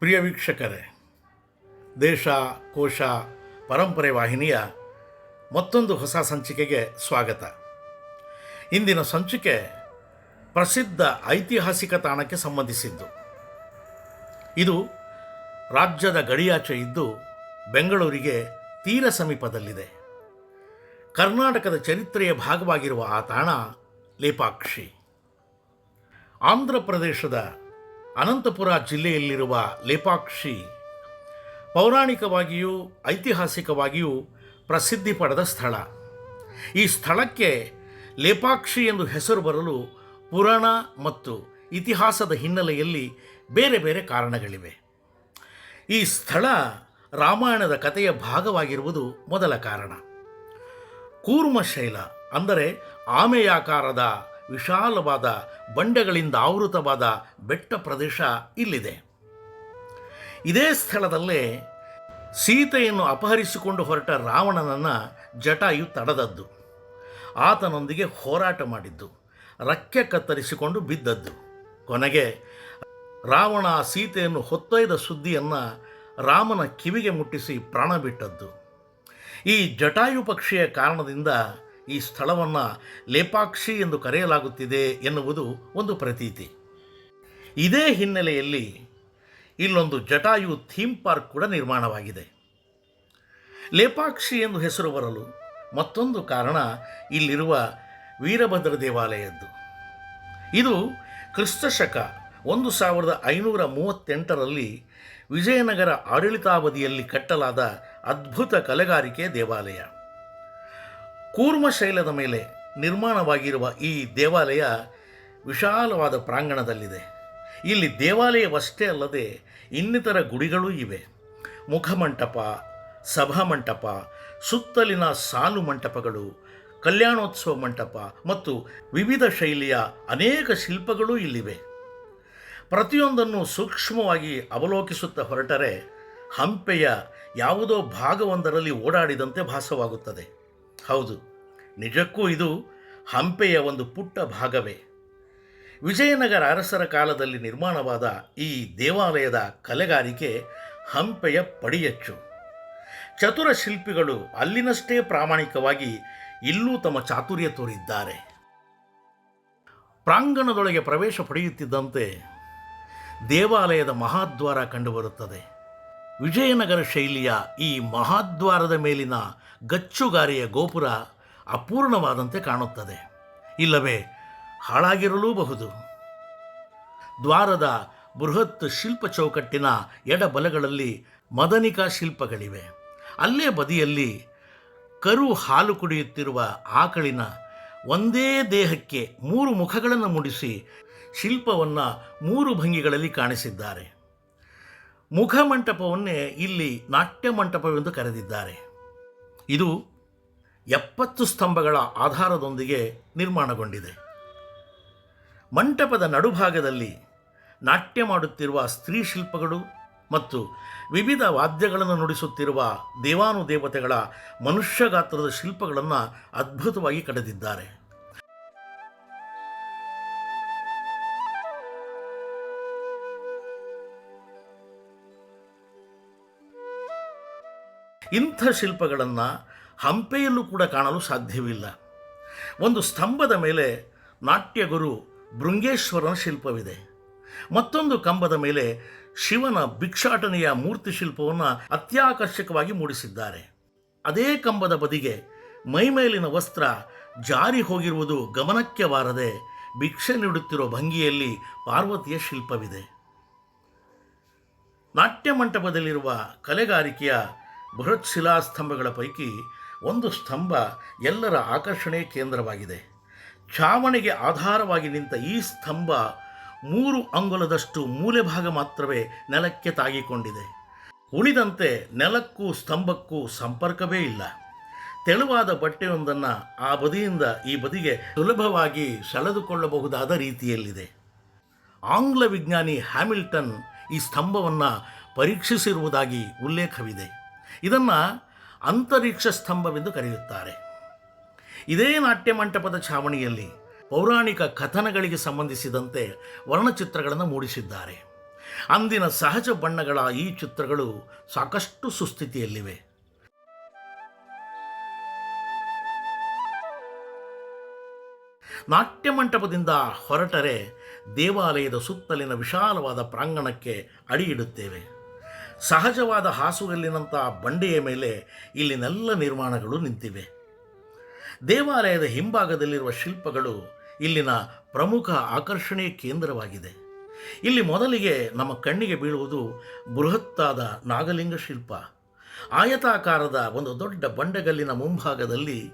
ಪ್ರಿಯ ವೀಕ್ಷಕರೇ, ದೇಶ, ಕೋಶ, ಪರಂಪರೆ ವಾಹಿನಿಯ ಮತ್ತೊಂದು ಹೊಸ ಸಂಚಿಕೆಗೆ ಸ್ವಾಗತ. ಇಂದಿನ ಸಂಚಿಕೆ ಪ್ರಸಿದ್ಧ ಐತಿಹಾಸಿಕ ತಾಣಕ್ಕೆ ಸಂಬಂಧಿಸಿದ್ದು. ಇದು ರಾಜ್ಯದ ಗಡಿಯಾಚೆ ಇದ್ದು ಬೆಂಗಳೂರಿಗೆ ತೀರ ಸಮೀಪದಲ್ಲಿದೆ. ಕರ್ನಾಟಕದ ಚರಿತ್ರೆಯ ಭಾಗವಾಗಿರುವ ಆ ತಾಣ ಲೇಪಾಕ್ಷಿ. ಆಂಧ್ರ ಪ್ರದೇಶದ ಅನಂತಪುರ ಜಿಲ್ಲೆಯಲ್ಲಿರುವ ಲೇಪಾಕ್ಷಿ ಪೌರಾಣಿಕವಾಗಿಯೂ ಐತಿಹಾಸಿಕವಾಗಿಯೂ ಪ್ರಸಿದ್ಧಿ ಪಡೆದ ಸ್ಥಳ. ಈ ಸ್ಥಳಕ್ಕೆ ಲೇಪಾಕ್ಷಿ ಎಂದು ಹೆಸರು ಬರಲು ಪುರಾಣ ಮತ್ತು ಇತಿಹಾಸದ ಹಿನ್ನೆಲೆಯಲ್ಲಿ ಬೇರೆ ಬೇರೆ ಕಾರಣಗಳಿವೆ. ಈ ಸ್ಥಳ ರಾಮಾಯಣದ ಕಥೆಯ ಭಾಗವಾಗಿರುವುದು ಮೊದಲ ಕಾರಣ. ಕೂರ್ಮಶೈಲ ಅಂದರೆ ಆಮೆಯಾಕಾರದ ವಿಶಾಲವಾದ ಬಂಡೆಗಳಿಂದ ಆವೃತವಾದ ಬೆಟ್ಟ ಪ್ರದೇಶ ಇಲ್ಲಿದೆ. ಇದೇ ಸ್ಥಳದಲ್ಲೇ ಸೀತೆಯನ್ನು ಅಪಹರಿಸಿಕೊಂಡು ಹೊರಟ ರಾವಣನನ್ನು ಜಟಾಯು ತಡೆದದ್ದು. ಆತನೊಂದಿಗೆ ಹೋರಾಟ ಮಾಡಿದ್ದು, ರಕ್ಕೆ ಕತ್ತರಿಸಿಕೊಂಡು ಬಿದ್ದದ್ದು. ಕೊನೆಗೆ ರಾವಣ ಸೀತೆಯನ್ನು ಹೊತ್ತೊಯ್ದ ಸುದ್ದಿಯನ್ನು ರಾಮನ ಕಿವಿಗೆ ಮುಟ್ಟಿಸಿ ಪ್ರಾಣ ಬಿಟ್ಟದ್ದು. ಈ ಜಟಾಯು ಪಕ್ಷಿಯ ಕಾರಣದಿಂದ ಈ ಸ್ಥಳವನ್ನು ಲೇಪಾಕ್ಷಿ ಎಂದು ಕರೆಯಲಾಗುತ್ತಿದೆ ಎನ್ನುವುದು ಒಂದು ಪ್ರತೀತಿ. ಇದೇ ಹಿನ್ನೆಲೆಯಲ್ಲಿ ಇಲ್ಲೊಂದು ಜಟಾಯು ಥೀಮ್ ಪಾರ್ಕ್ ಕೂಡ ನಿರ್ಮಾಣವಾಗಿದೆ. ಲೇಪಾಕ್ಷಿ ಎಂದು ಹೆಸರು ಬರಲು ಮತ್ತೊಂದು ಕಾರಣ ಇಲ್ಲಿರುವ ವೀರಭದ್ರ ದೇವಾಲಯದ್ದು. ಇದು ಕ್ರಿಸ್ತಶಕ ಒಂದು ಸಾವಿರದ ಐನೂರ ಮೂವತ್ತೆಂಟರಲ್ಲಿ ವಿಜಯನಗರ ಆಡಳಿತಾವಧಿಯಲ್ಲಿ ಕಟ್ಟಲಾದ ಅದ್ಭುತ ಕಲೆಗಾರಿಕೆ ದೇವಾಲಯ. ಕೂರ್ಮಶೈಲದ ಮೇಲೆ ನಿರ್ಮಾಣವಾಗಿರುವ ಈ ದೇವಾಲಯ ವಿಶಾಲವಾದ ಪ್ರಾಂಗಣದಲ್ಲಿದೆ. ಇಲ್ಲಿ ದೇವಾಲಯವಷ್ಟೇ ಅಲ್ಲದೆ ಇನ್ನಿತರ ಗುಡಿಗಳೂ ಇವೆ. ಮುಖಮಂಟಪ, ಸಭಾಮಂಟಪ, ಸುತ್ತಲಿನ ಸಾಲು ಮಂಟಪಗಳು, ಕಲ್ಯಾಣೋತ್ಸವ ಮಂಟಪ ಮತ್ತು ವಿವಿಧ ಶೈಲಿಯ ಅನೇಕ ಶಿಲ್ಪಗಳು ಇಲ್ಲಿವೆ. ಪ್ರತಿಯೊಂದನ್ನು ಸೂಕ್ಷ್ಮವಾಗಿ ಅವಲೋಕಿಸುತ್ತಾ ಹೊರಟರೆ ಹಂಪೆಯ ಯಾವುದೋ ಭಾಗವೊಂದರಲ್ಲಿ ಓಡಾಡಿದಂತೆ ಭಾಸವಾಗುತ್ತದೆ. ಹೌದು, ನಿಜಕ್ಕೂ ಇದು ಹಂಪೆಯ ಒಂದು ಪುಟ್ಟ ಭಾಗವೇ. ವಿಜಯನಗರ ಅರಸರ ಕಾಲದಲ್ಲಿ ನಿರ್ಮಾಣವಾದ ಈ ದೇವಾಲಯದ ಕಲೆಗಾರಿಕೆ ಹಂಪೆಯ ಪಡಿಯಚ್ಚು. ಚತುರ ಶಿಲ್ಪಿಗಳು ಅಲ್ಲಿನಷ್ಟೇ ಪ್ರಾಮಾಣಿಕವಾಗಿ ಇಲ್ಲೂ ತಮ್ಮ ಚಾತುರ್ಯ ತೋರಿದ್ದಾರೆ. ಪ್ರಾಂಗಣದೊಳಗೆ ಪ್ರವೇಶ ಪಡೆಯುತ್ತಿದ್ದಂತೆ ದೇವಾಲಯದ ಮಹಾದ್ವಾರ ಕಂಡುಬರುತ್ತದೆ. ವಿಜಯನಗರ ಶೈಲಿಯ ಈ ಮಹಾದ್ವಾರದ ಮೇಲಿನ ಗಚ್ಚುಗಾರಿಯ ಗೋಪುರ ಅಪೂರ್ಣವಾದಂತೆ ಕಾಣುತ್ತದೆ. ಇಲ್ಲವೇ, ಹಾಳಾಗಿರಲೂಬಹುದು. ದ್ವಾರದ ಬೃಹತ್ ಶಿಲ್ಪ ಚೌಕಟ್ಟಿನ ಎಡಬಲಗಳಲ್ಲಿ ಮದನಿಕಾ ಶಿಲ್ಪಗಳಿವೆ. ಅಲ್ಲೇ ಬದಿಯಲ್ಲಿ ಕರು ಹಾಲು ಕುಡಿಯುತ್ತಿರುವ ಆಕಳಿನ ಒಂದೇ ದೇಹಕ್ಕೆ ಮೂರು ಮುಖಗಳನ್ನು ಮೂಡಿಸಿ ಶಿಲ್ಪವನ್ನು ಮೂರು ಭಂಗಿಗಳಲ್ಲಿ ಕಾಣಿಸಿದ್ದಾರೆ. ಮುಖಮಂಟಪವನ್ನೇ ಇಲ್ಲಿ ನಾಟ್ಯ ಮಂಟಪವೆಂದು ಕರೆದಿದ್ದಾರೆ. ಇದು ಎಪ್ಪತ್ತು ಸ್ತಂಭಗಳ ಆಧಾರದೊಂದಿಗೆ ನಿರ್ಮಾಣಗೊಂಡಿದೆ. ಮಂಟಪದ ನಡುಭಾಗದಲ್ಲಿ ನಾಟ್ಯ ಮಾಡುತ್ತಿರುವ ಸ್ತ್ರೀ ಶಿಲ್ಪಗಳು ಮತ್ತು ವಿವಿಧ ವಾದ್ಯಗಳನ್ನು ನುಡಿಸುತ್ತಿರುವ ದೇವಾನುದೇವತೆಗಳ ಮನುಷ್ಯ ಗಾತ್ರದ ಶಿಲ್ಪಗಳನ್ನು ಅದ್ಭುತವಾಗಿ ಕಡೆದಿದ್ದಾರೆ. ಇಂಥ ಶಿಲ್ಪಗಳನ್ನು ಹಂಪೆಯಲ್ಲೂ ಕೂಡ ಕಾಣಲು ಸಾಧ್ಯವಿಲ್ಲ. ಒಂದು ಸ್ತಂಭದ ಮೇಲೆ ನಾಟ್ಯಗುರು ಭೃಂಗೇಶ್ವರನ ಶಿಲ್ಪವಿದೆ. ಮತ್ತೊಂದು ಕಂಬದ ಮೇಲೆ ಶಿವನ ಭಿಕ್ಷಾಟನೆಯ ಮೂರ್ತಿ ಶಿಲ್ಪವನ್ನು ಅತ್ಯಾಕರ್ಷಕವಾಗಿ ಮೂಡಿಸಿದ್ದಾರೆ. ಅದೇ ಕಂಬದ ಬದಿಗೆ ಮೈಮೇಲಿನ ವಸ್ತ್ರ ಜಾರಿ ಹೋಗಿರುವುದು ಗಮನಕ್ಕೆ ಬಾರದೆ ಭಿಕ್ಷೆ ನೀಡುತ್ತಿರೋ ಭಂಗಿಯಲ್ಲಿ ಪಾರ್ವತಿಯ ಶಿಲ್ಪವಿದೆ. ನಾಟ್ಯ ಮಂಟಪದಲ್ಲಿರುವ ಕಲೆಗಾರಿಕೆಯ ಬೃಹತ್ ಶಿಲಾಸ್ತಂಭಗಳ ಪೈಕಿ ಒಂದು ಸ್ತಂಭ ಎಲ್ಲರ ಆಕರ್ಷಣೆ ಕೇಂದ್ರವಾಗಿದೆ. ಛಾವಣಿಗೆ ಆಧಾರವಾಗಿ ನಿಂತ ಈ ಸ್ತಂಭ ಮೂರು ಅಂಗುಲದಷ್ಟು ಮೂಲೆ ಭಾಗ ಮಾತ್ರವೇ ನೆಲಕ್ಕೆ ತಾಗಿಕೊಂಡಿದೆ. ಉಳಿದಂತೆ ನೆಲಕ್ಕೂ ಸ್ತಂಭಕ್ಕೂ ಸಂಪರ್ಕವೇ ಇಲ್ಲ. ತೆಳುವಾದ ಬಟ್ಟೆಯೊಂದನ್ನು ಆ ಬದಿಯಿಂದ ಈ ಬದಿಗೆ ಸುಲಭವಾಗಿ ಸೆಳೆದುಕೊಳ್ಳಬಹುದಾದ ರೀತಿಯಲ್ಲಿದೆ. ಆಂಗ್ಲ ವಿಜ್ಞಾನಿ ಹ್ಯಾಮಿಲ್ಟನ್ ಈ ಸ್ತಂಭವನ್ನು ಪರೀಕ್ಷಿಸಿರುವುದಾಗಿ ಉಲ್ಲೇಖವಿದೆ. ಇದನ್ನು ಅಂತರಿಕ್ಷ ಸ್ತಂಭವೆಂದು ಕರೆಯುತ್ತಾರೆ. ಇದೇ ನಾಟ್ಯ ಮಂಟಪದ ಛಾವಣಿಯಲ್ಲಿ ಪೌರಾಣಿಕ ಕಥನಗಳಿಗೆ ಸಂಬಂಧಿಸಿದಂತೆ ವರ್ಣಚಿತ್ರಗಳನ್ನು ಮೂಡಿಸಿದ್ದಾರೆ. ಅಂದಿನ ಸಹಜ ಬಣ್ಣಗಳ ಈ ಚಿತ್ರಗಳು ಸಾಕಷ್ಟು ಸುಸ್ಥಿತಿಯಲ್ಲಿವೆ. ನಾಟ್ಯ ಮಂಟಪದಿಂದ ಹೊರಟರೆ ದೇವಾಲಯದ ಸುತ್ತಲಿನ ವಿಶಾಲವಾದ ಪ್ರಾಂಗಣಕ್ಕೆ ಅಡಿಯಿಡುತ್ತೇವೆ ಸಹಜವಾದ ಹಾಸುಗಲ್ಲಿನಂಥ ಬಂಡೆಯ ಮೇಲೆ ಇಲ್ಲಿನೆಲ್ಲ ನಿರ್ಮಾಣಗಳು ನಿಂತಿವೆ. ದೇವಾಲಯದ ಹಿಂಭಾಗದಲ್ಲಿರುವ ಶಿಲ್ಪಗಳು ಇಲ್ಲಿನ ಪ್ರಮುಖ ಆಕರ್ಷಣೆಯ ಕೇಂದ್ರವಾಗಿದೆ. ಇಲ್ಲಿ ಮೊದಲಿಗೆ ನಮ್ಮ ಕಣ್ಣಿಗೆ ಬೀಳುವುದು ಬೃಹತ್ತಾದ ನಾಗಲಿಂಗ ಶಿಲ್ಪ. ಆಯತಾಕಾರದ ಒಂದು ದೊಡ್ಡ ಬಂಡೆಗಲ್ಲಿನ ಮುಂಭಾಗದಲ್ಲಿ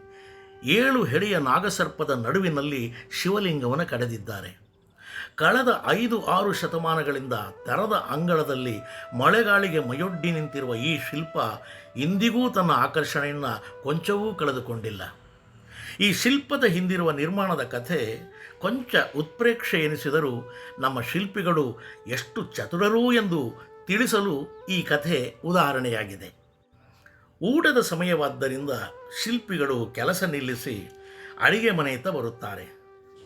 ಏಳು ಹೆಡೆಯ ನಾಗಸರ್ಪದ ನಡುವಿನಲ್ಲಿ ಶಿವಲಿಂಗವನ್ನು ಕಡೆದಿದ್ದಾರೆ. ಕಳೆದ ಐದು ಆರು ಶತಮಾನಗಳಿಂದ ತೆರದ ಅಂಗಳದಲ್ಲಿ ಮಳೆಗಾಳಿಗೆ ಮಯೊಡ್ಡಿ ನಿಂತಿರುವ ಈ ಶಿಲ್ಪ ಇಂದಿಗೂ ತನ್ನ ಆಕರ್ಷಣೆಯನ್ನು ಕೊಂಚವೂ ಕಳೆದುಕೊಂಡಿಲ್ಲ. ಈ ಶಿಲ್ಪದ ಹಿಂದಿರುವ ನಿರ್ಮಾಣದ ಕಥೆ ಕೊಂಚ ಉತ್ಪ್ರೇಕ್ಷೆ ಎನಿಸಿದರೂ ನಮ್ಮ ಶಿಲ್ಪಿಗಳು ಎಷ್ಟು ಚತುರರು ಎಂದು ತಿಳಿಸಲು ಈ ಕಥೆ ಉದಾಹರಣೆಯಾಗಿದೆ. ಊಟದ ಸಮಯವಾದ್ದರಿಂದ ಶಿಲ್ಪಿಗಳು ಕೆಲಸ ನಿಲ್ಲಿಸಿ ಅಡಿಗೆ ಮನೆಯತ್ತ ಬರುತ್ತಾರೆ.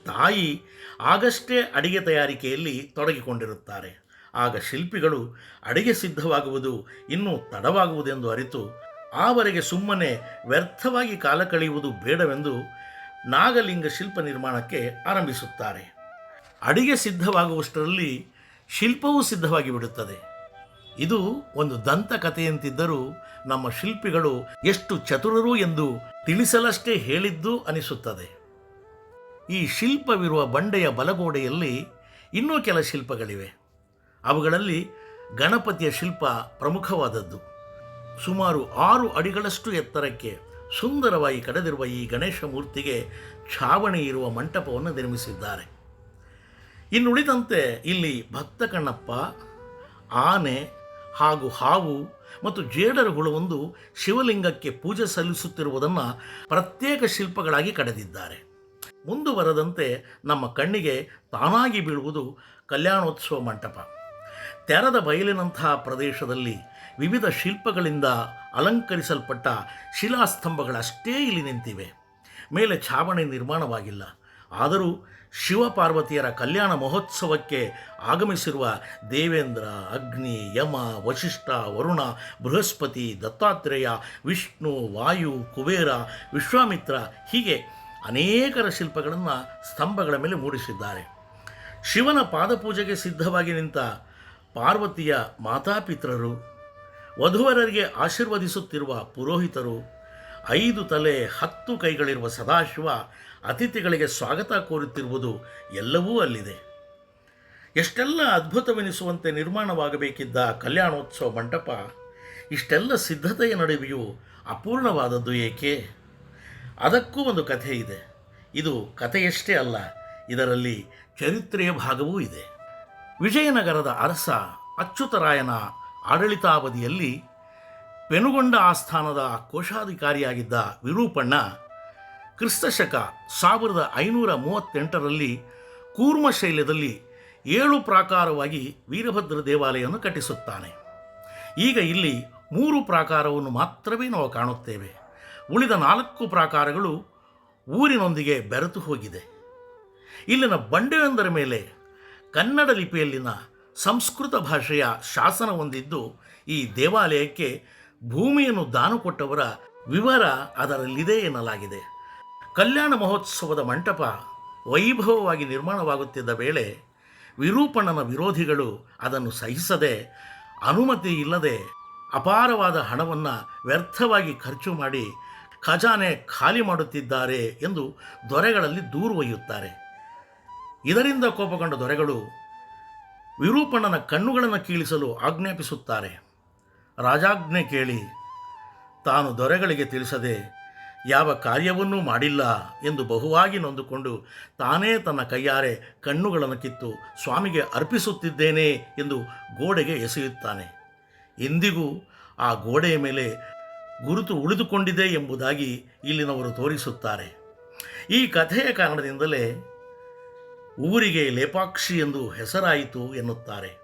ತಾಯಿ ಆಗಷ್ಟೇ ಅಡಿಗೆ ತಯಾರಿಕೆಯಲ್ಲಿ ತೊಡಗಿಕೊಂಡಿರುತ್ತಾರೆ. ಆಗ ಶಿಲ್ಪಿಗಳು ಅಡಿಗೆ ಸಿದ್ಧವಾಗುವುದು ಇನ್ನೂ ತಡವಾಗುವುದೆಂದು ಅರಿತು ಆವರೆಗೆ ಸುಮ್ಮನೆ ವ್ಯರ್ಥವಾಗಿ ಕಾಲ ಕಳೆಯುವುದು ಬೇಡವೆಂದು ನಾಗಲಿಂಗ ಶಿಲ್ಪ ನಿರ್ಮಾಣಕ್ಕೆ ಆರಂಭಿಸುತ್ತಾರೆ. ಅಡಿಗೆ ಸಿದ್ಧವಾಗುವಷ್ಟರಲ್ಲಿ ಶಿಲ್ಪವೂ ಸಿದ್ಧವಾಗಿ ಬಿಡುತ್ತದೆ. ಇದು ಒಂದು ದಂತಕಥೆಯಂತಿದ್ದರೂ ನಮ್ಮ ಶಿಲ್ಪಿಗಳು ಎಷ್ಟು ಚತುರರು ಎಂದು ತಿಳಿಸಲಷ್ಟೇ ಹೇಳಿದ್ದು ಅನಿಸುತ್ತದೆ. ಈ ಶಿಲ್ಪವಿರುವ ಬಂಡೆಯ ಬಲಗೋಡೆಯಲ್ಲಿ ಇನ್ನೂ ಕೆಲ ಶಿಲ್ಪಗಳಿವೆ. ಅವುಗಳಲ್ಲಿ ಗಣಪತಿಯ ಶಿಲ್ಪ ಪ್ರಮುಖವಾದದ್ದು. ಸುಮಾರು ಆರು ಅಡಿಗಳಷ್ಟು ಎತ್ತರಕ್ಕೆ ಸುಂದರವಾಗಿ ಕಡೆದಿರುವ ಈ ಗಣೇಶ ಮೂರ್ತಿಗೆ ಛಾವಣಿ ಇರುವ ಮಂಟಪವನ್ನು ನಿರ್ಮಿಸಿದ್ದಾರೆ. ಇನ್ನುಳಿದಂತೆ ಇಲ್ಲಿ ಭಕ್ತ ಕಣ್ಣಪ್ಪ, ಆನೆ ಹಾಗೂ ಹಾವು ಮತ್ತು ಜೇಡರುಗಳು ಶಿವಲಿಂಗಕ್ಕೆ ಪೂಜೆ ಸಲ್ಲಿಸುತ್ತಿರುವುದನ್ನು ಪ್ರತ್ಯೇಕ ಶಿಲ್ಪಗಳಾಗಿ ಕಡೆದಿದ್ದಾರೆ. ಮುಂದುವರೆದಂತೆ ನಮ್ಮ ಕಣ್ಣಿಗೆ ತಾನಾಗಿ ಬೀಳುವುದು ಕಲ್ಯಾಣೋತ್ಸವ ಮಂಟಪ. ತೆರದ ಬಯಲಿನಂತಹ ಪ್ರದೇಶದಲ್ಲಿ ವಿವಿಧ ಶಿಲ್ಪಗಳಿಂದ ಅಲಂಕರಿಸಲ್ಪಟ್ಟ ಶಿಲಾಸ್ತಂಭಗಳಷ್ಟೇ ಇಲ್ಲಿ ನಿಂತಿವೆ. ಮೇಲೆ ಛಾವಣಿ ನಿರ್ಮಾಣವಾಗಿಲ್ಲ. ಆದರೂ ಶಿವಪಾರ್ವತಿಯರ ಕಲ್ಯಾಣ ಮಹೋತ್ಸವಕ್ಕೆ ಆಗಮಿಸಿರುವ ದೇವೇಂದ್ರ, ಅಗ್ನಿ, ಯಮ ವಶಿಷ್ಠ ವರುಣ, ಬೃಹಸ್ಪತಿ, ದತ್ತಾತ್ರೇಯ, ವಿಷ್ಣು, ವಾಯು, ಕುಬೇರ, ವಿಶ್ವಾಮಿತ್ರ ಹೀಗೆ ಅನೇಕರ ಶಿಲ್ಪಗಳನ್ನು ಸ್ತಂಭಗಳ ಮೇಲೆ ಮೂಡಿಸಿದ್ದಾರೆ. ಶಿವನ ಪಾದಪೂಜೆಗೆ ಸಿದ್ಧವಾಗಿ ನಿಂತ ಪಾರ್ವತಿಯ ಮಾತಾಪಿತ್ರರು ವಧುವರರಿಗೆ ಆಶೀರ್ವದಿಸುತ್ತಿರುವ ಪುರೋಹಿತರು, ಐದು ತಲೆ ಹತ್ತು ಕೈಗಳಿರುವ ಸದಾಶಿವ ಅತಿಥಿಗಳಿಗೆ ಸ್ವಾಗತ ಕೋರುತ್ತಿರುವುದು ಎಲ್ಲವೂ ಅಲ್ಲಿದೆ. ಎಷ್ಟೆಲ್ಲ ಅದ್ಭುತವೆನಿಸುವಂತೆ ನಿರ್ಮಾಣವಾಗಬೇಕಿದ್ದ ಕಲ್ಯಾಣೋತ್ಸವ ಮಂಟಪ, ಇಷ್ಟೆಲ್ಲ ಸಿದ್ಧತೆಯ ನಡುವೆಯೂ ಅಪೂರ್ಣವಾದದ್ದು ಏಕೆ? ಅದಕ್ಕೂ ಒಂದು ಕಥೆ ಇದೆ. ಇದು ಕಥೆಯಷ್ಟೇ ಅಲ್ಲ, ಇದರಲ್ಲಿ ಚರಿತ್ರೆಯ ಭಾಗವೂ ಇದೆ. ವಿಜಯನಗರದ ಅರಸ ಅಚ್ಯುತರಾಯನ ಆಡಳಿತಾವಧಿಯಲ್ಲಿ ಪೆನುಗೊಂಡ ಆಸ್ಥಾನದ ಕೋಶಾಧಿಕಾರಿಯಾಗಿದ್ದ ವಿರೂಪಣ್ಣ, ಕ್ರಿಸ್ತಶಕ ಸಾವಿರದ ಐನೂರ ಮೂವತ್ತೆಂಟರಲ್ಲಿ ಕೂರ್ಮ ಶೈಲ್ಯದಲ್ಲಿ ಏಳು ಪ್ರಾಕಾರವಾಗಿ ವೀರಭದ್ರ ದೇವಾಲಯವನ್ನು ಕಟ್ಟಿಸುತ್ತಾನೆ. ಈಗ ಇಲ್ಲಿ ಮೂರು ಪ್ರಾಕಾರವನ್ನು ಮಾತ್ರವೇ ನಾವು ಕಾಣುತ್ತೇವೆ. ಉಳಿದ ನಾಲ್ಕು ಪ್ರಾಕಾರಗಳು ಊರಿನೊಂದಿಗೆ ಬೆರೆತು ಹೋಗಿದೆ. ಇಲ್ಲಿನ ಬಂಡೆಯೊಂದರ ಮೇಲೆ ಕನ್ನಡ ಲಿಪಿಯಲ್ಲಿನ ಸಂಸ್ಕೃತ ಭಾಷೆಯ ಶಾಸನ ಹೊಂದಿದ್ದು ಈ ದೇವಾಲಯಕ್ಕೆ ಭೂಮಿಯನ್ನು ದಾನ ಕೊಟ್ಟವರ ವಿವರ ಅದರಲ್ಲಿದೆ ಎನ್ನಲಾಗಿದೆ. ಕಲ್ಯಾಣ ಮಹೋತ್ಸವದ ಮಂಟಪ ವೈಭವವಾಗಿ ನಿರ್ಮಾಣವಾಗುತ್ತಿದ್ದ ವೇಳೆ ವಿರೂಪಣನ ವಿರೋಧಿಗಳು ಅದನ್ನು ಸಹಿಸದೆ, ಅನುಮತಿ ಇಲ್ಲದೆ ಅಪಾರವಾದ ಹಣವನ್ನು ವ್ಯರ್ಥವಾಗಿ ಖರ್ಚು ಮಾಡಿ ಖಜಾನೆ ಖಾಲಿ ಮಾಡುತ್ತಿದ್ದಾರೆ ಎಂದು ದೊರೆಗಳಲ್ಲಿ ದೂರು ಒಯ್ಯುತ್ತಾರೆ. ಇದರಿಂದ ಕೋಪಗೊಂಡ ದೊರೆಗಳು ವಿರೂಪಣ್ಣನ ಕಣ್ಣುಗಳನ್ನು ಕೀಳಿಸಲು ಆಜ್ಞಾಪಿಸುತ್ತಾರೆ. ರಾಜಾಜ್ಞೆ ಕೇಳಿ, ತಾನು ದೊರೆಗಳಿಗೆ ತಿಳಿಸದೆ ಯಾವ ಕಾರ್ಯವನ್ನೂ ಮಾಡಿಲ್ಲ ಎಂದು ಬಹುವಾಗಿ ನೊಂದುಕೊಂಡು ತಾನೇ ತನ್ನ ಕೈಯಾರೆ ಕಣ್ಣುಗಳನ್ನು ಕಿತ್ತು ಸ್ವಾಮಿಗೆ ಅರ್ಪಿಸುತ್ತಿದ್ದೇನೆ ಎಂದು ಗೋಡೆಗೆ ಎಸೆಯುತ್ತಾನೆ. ಇಂದಿಗೂ ಆ ಗೋಡೆಯ ಮೇಲೆ ಗುರುತು ಉಳಿದುಕೊಂಡಿದೆ ಎಂಬುದಾಗಿ ಇಲ್ಲಿನವರು ತೋರಿಸುತ್ತಾರೆ. ಈ ಕಥೆಯ ಕಾರಣದಿಂದಲೇ ಊರಿಗೆ ಲೇಪಾಕ್ಷಿ ಎಂದು ಹೆಸರಾಯಿತು ಎನ್ನುತ್ತಾರೆ.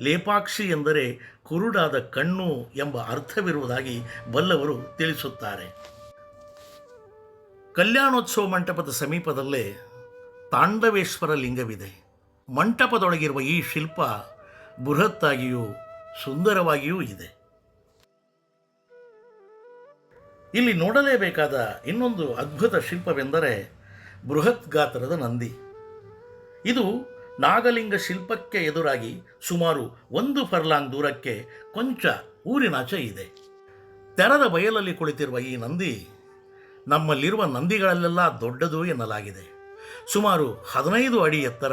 ಲೇಪಾಕ್ಷಿ ಎಂದರೆ ಕುರುಡಾದ ಕಣ್ಣು ಎಂಬ ಅರ್ಥವಿರುವುದಾಗಿ ಬಲ್ಲವರು ತಿಳಿಸುತ್ತಾರೆ. ಕಲ್ಯಾಣೋತ್ಸವ ಮಂಟಪದ ಸಮೀಪದಲ್ಲೇ ತಾಂಡವೇಶ್ವರ ಲಿಂಗವಿದೆ. ಮಂಟಪದೊಳಗಿರುವ ಈ ಶಿಲ್ಪ ಬೃಹತ್ತಾಗಿಯೂ ಸುಂದರವಾಗಿಯೂ ಇದೆ. ಇಲ್ಲಿ ನೋಡಲೇಬೇಕಾದ ಇನ್ನೊಂದು ಅದ್ಭುತ ಶಿಲ್ಪವೆಂದರೆ ಬೃಹತ್ ಗಾತ್ರದ ನಂದಿ. ಇದು ನಾಗಲಿಂಗ ಶಿಲ್ಪಕ್ಕೆ ಎದುರಾಗಿ ಸುಮಾರು ಒಂದು ಫರ್ಲಾಂಗ್ ದೂರಕ್ಕೆ ಕೊಂಚ ಊರಿನಾಚೆ ಇದೆ. ತೆರದ ಬಯಲಲ್ಲಿ ಕುಳಿತಿರುವ ಈ ನಂದಿ ನಮ್ಮಲ್ಲಿರುವ ನಂದಿಗಳಲ್ಲೆಲ್ಲ ದೊಡ್ಡದು ಎನ್ನಲಾಗಿದೆ. ಸುಮಾರು ಹದಿನೈದು ಅಡಿ ಎತ್ತರ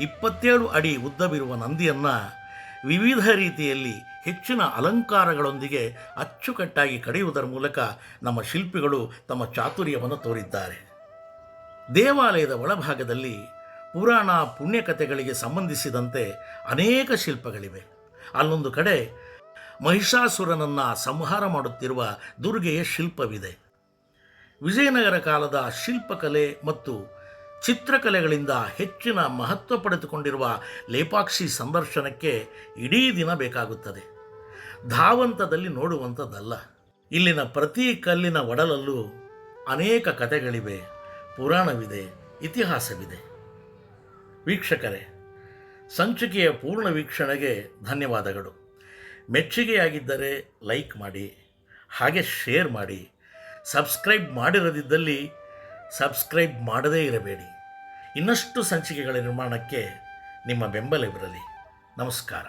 ಇಪ್ಪತ್ತೇಳು ಅಡಿ ಉದ್ದವಿರುವ ನಂದಿಯನ್ನು ವಿವಿಧ ರೀತಿಯಲ್ಲಿ ಹೆಚ್ಚಿನ ಅಲಂಕಾರಗಳೊಂದಿಗೆ ಅಚ್ಚುಕಟ್ಟಾಗಿ ಕಡಿಯುವುದರ ಮೂಲಕ ನಮ್ಮ ಶಿಲ್ಪಿಗಳು ತಮ್ಮ ಚಾತುರ್ಯವನ್ನು ತೋರಿದ್ದಾರೆ. ದೇವಾಲಯದ ಒಳಭಾಗದಲ್ಲಿ ಪುರಾಣ ಪುಣ್ಯಕಥೆಗಳಿಗೆ ಸಂಬಂಧಿಸಿದಂತೆ ಅನೇಕ ಶಿಲ್ಪಗಳಿವೆ. ಅಲ್ಲೊಂದು ಕಡೆ ಮಹಿಷಾಸುರನನ್ನು ಸಂಹಾರ ಮಾಡುತ್ತಿರುವ ದುರ್ಗೆಯ ಶಿಲ್ಪವಿದೆ. ವಿಜಯನಗರ ಕಾಲದ ಶಿಲ್ಪಕಲೆ ಮತ್ತು ಚಿತ್ರಕಲೆಗಳಿಂದ ಹೆಚ್ಚಿನ ಮಹತ್ವ ಪಡೆದುಕೊಂಡಿರುವ ಲೇಪಾಕ್ಷಿ ಸಂದರ್ಶನಕ್ಕೆ ಇಡೀ ದಿನ ಬೇಕಾಗುತ್ತದೆ. ಧಾವಂತದಲ್ಲಿ ನೋಡುವಂಥದ್ದಲ್ಲ. ಇಲ್ಲಿನ ಪ್ರತಿ ಕಲ್ಲಿನ ಒಡಲಲ್ಲೂ ಅನೇಕ ಕಥೆಗಳಿವೆ, ಪುರಾಣವಿದೆ, ಇತಿಹಾಸವಿದೆ. ವೀಕ್ಷಕರೇ, ಸಂಚಿಕೆಯ ಪೂರ್ಣ ವೀಕ್ಷಣೆಗೆ ಧನ್ಯವಾದಗಳು. ಮೆಚ್ಚುಗೆಯಾಗಿದ್ದರೆ ಲೈಕ್ ಮಾಡಿ, ಹಾಗೆ ಶೇರ್ ಮಾಡಿ, ಸಬ್ಸ್ಕ್ರೈಬ್ ಮಾಡಿರದಿದ್ದಲ್ಲಿ ಸಬ್ಸ್ಕ್ರೈಬ್ ಮಾಡದೇ ಇರಬೇಡಿ. ಇನ್ನಷ್ಟು ಸಂಚಿಕೆಗಳ ನಿರ್ಮಾಣಕ್ಕೆ ನಿಮ್ಮ ಬೆಂಬಲ ಬೆಂಬಲವಿರಲಿ ನಮಸ್ಕಾರ.